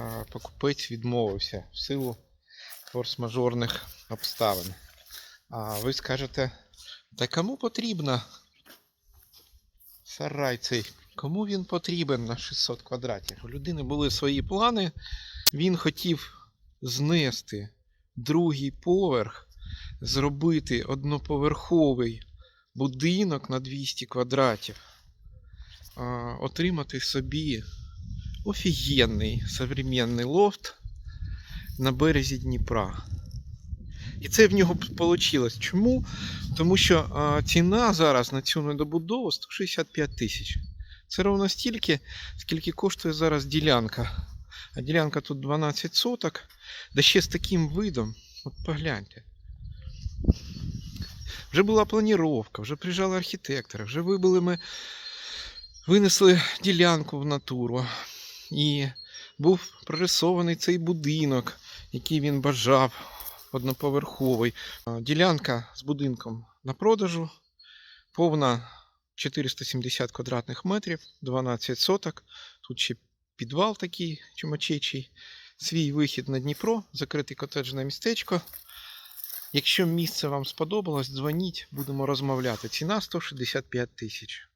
а, покупець відмовився в силу форс-мажорних обставин. А ви скажете, та кому потрібно сарай цей? Кому він потрібен на 600 квадратів? У людини були свої плани. Він хотів знести другий поверх, зробити одноповерховий будинок на 200 квадратів, отримати собі офігенний современний лофт на березі Дніпра. І це в нього вийшло. Чому? Тому що ціна зараз на цю недобудову 165 тисяч. Це ровно стільки, скільки коштує зараз ділянка. А ділянка тут 12 соток, да ще з таким видом. От погляньте. Вже була планіровка, вже приїжджали архітектори, вже вибили ми, винесли ділянку в натуру. І був прорисований цей будинок, який він бажав, одноповерховий. Ділянка з будинком на продажу, повна 470 квадратних метрів, 12 соток. Тут ще підвал такий чумачечий, свій вихід на Дніпро, закрите котеджне містечко. Якщо місце вам сподобалось, дзвоніть, будемо розмовляти. Ціна 165 тисяч.